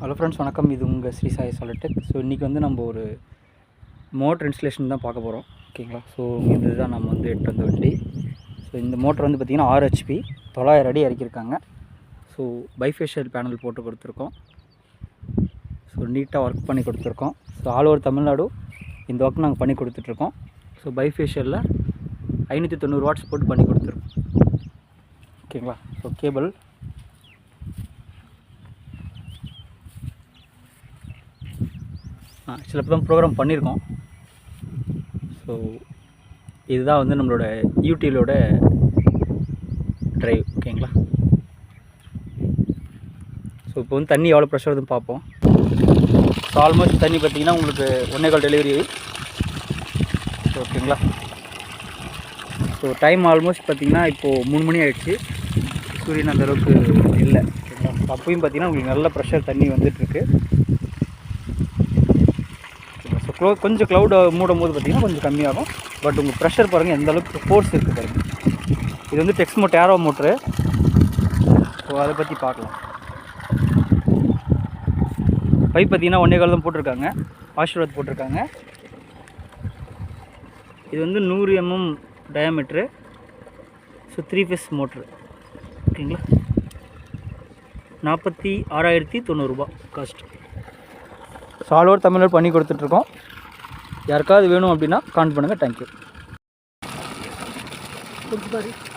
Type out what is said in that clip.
Hello friends வணக்கம். இது உங்கள் ஸ்ரீ சாய் சாலிடெக் ஸோ இன்றைக்கி வந்து நம்ம ஒரு மோட்டர் இன்ஸ்டலேஷன் தான் பார்க்க போகிறோம் ஓகேங்களா ஸோ இதுதான் நம்ம வந்து எட்டு வந்த வண்டி. ஸோ இந்த மோட்டர் வந்து பார்த்திங்கன்னா ஆர்ஹெச்பி தொள்ளாயிரம் அடி இறக்கியிருக்காங்க. ஸோ பைஃபேஷியல் பேனல் போட்டு கொடுத்துருக்கோம். ஸோ நீட்டாக ஒர்க் பண்ணி கொடுத்துருக்கோம். ஸோ ஆல் ஓவர் தமிழ்நாடு இந்த ஒர்க் நாங்கள் பண்ணி கொடுத்துட்ருக்கோம். ஸோ பைஃபேஷியலில் ஐநூற்றி தொண்ணூறு வாட்ஸ் போட்டு பண்ணி கொடுத்துருக்கோம். ஓகேங்களா ஸோ கேபிள் ஆக்சுவலாக இப்போ தான் ப்ரோக்ராம் பண்ணியிருக்கோம் ஸோ இதுதான் வந்து நம்மளோட யூடியூலோட ட்ரைவ் ஓகேங்களா ஸோ இப்போ வந்து தண்ணி எவ்வளோ ப்ரெஷர் வருதுன்னு பார்ப்போம். ஸோ ஆல்மோஸ்ட் தண்ணி பார்த்தீங்கன்னா உங்களுக்கு ஒன்றே கால் டெலிவரி ஓகேங்களா ஸோ டைம் ஆல்மோஸ்ட் பார்த்தீங்கன்னா இப்போது மூணு மணி ஆயிடுச்சு. சூரியன் அந்த அளவுக்கு இல்லை. ஓகேங்களா அப்பயும் பார்த்தீங்கன்னா உங்களுக்கு நல்ல ப்ரெஷர் தண்ணி வந்துட்டுருக்கு. க்ளோ கொஞ்சம் க்ளவுடை மூடும் போது பார்த்திங்கன்னா கொஞ்சம் கம்மியாகும். பட் உங்கள் ப்ரெஷர் பாருங்கள் எந்த அளவுக்கு ஃபோர்ஸ் இருக்குது பாருங்கள் இது வந்து Texmo aero motor so அதை பற்றி பார்க்கலாம். பைப் பார்த்தீங்கன்னா ஒன்றே கால் தான் போட்டிருக்காங்க. ஆசீர்வாத் போட்டிருக்காங்க. இது வந்து நூறு MM diameter so three phase motor ஓகேங்களா? நாற்பத்தி ஆறாயிரத்தி தொண்ணூறுரூபா காஸ்ட் ஆல் ஓவர் தமிழ்நாடு பண்ணி கொடுத்துட்ருக்கோம். யாருக்காவது வேணும் அப்படின்னா கான் பண்ணுங்கள் தேங்க்யூ கொஞ்சம்